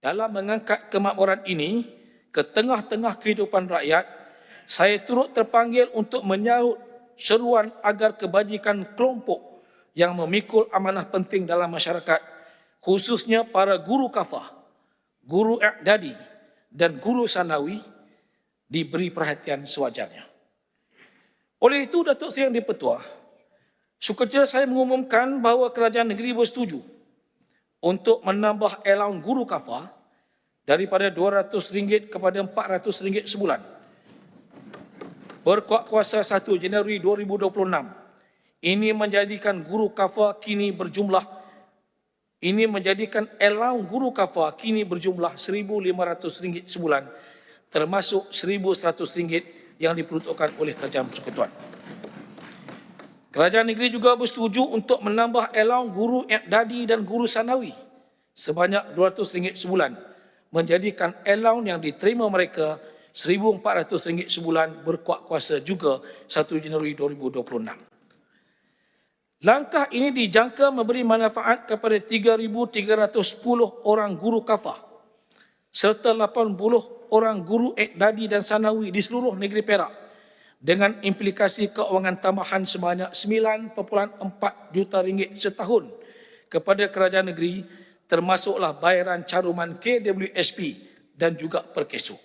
Dalam mengangkat kemakmuran ini ke tengah-tengah kehidupan rakyat, saya turut terpanggil untuk menyahut seruan agar kebajikan kelompok yang memikul amanah penting dalam masyarakat, khususnya para guru kafah, guru i'dadi dan guru sanawi diberi perhatian sewajarnya. Oleh itu, Datuk Seri Yang di-Pertua, sukacita saya mengumumkan bahawa kerajaan negeri bersetuju untuk menambah allowance guru kafah daripada RM200 kepada RM400 sebulan. Berkuat kuasa 1 Januari 2026. Ini menjadikan guru kafah kini berjumlah ini menjadikan allowance guru kafah kini berjumlah RM1,500 sebulan termasuk RM1,100 yang diperuntukkan oleh Kerajaan Persekutuan. Kerajaan negeri juga bersetuju untuk menambah allowance guru dadi dan guru sanawi sebanyak RM200 sebulan menjadikan allowance yang diterima mereka RM1,400 sebulan berkuat kuasa juga 1 Januari 2026. Langkah ini dijangka memberi manfaat kepada 3,310 orang guru kafah serta 80 orang guru ekdadi dan sanawi di seluruh negeri Perak dengan implikasi keuangan tambahan sebanyak 9.4 juta ringgit setahun kepada kerajaan negeri termasuklah bayaran caruman KWSP dan juga perkesu.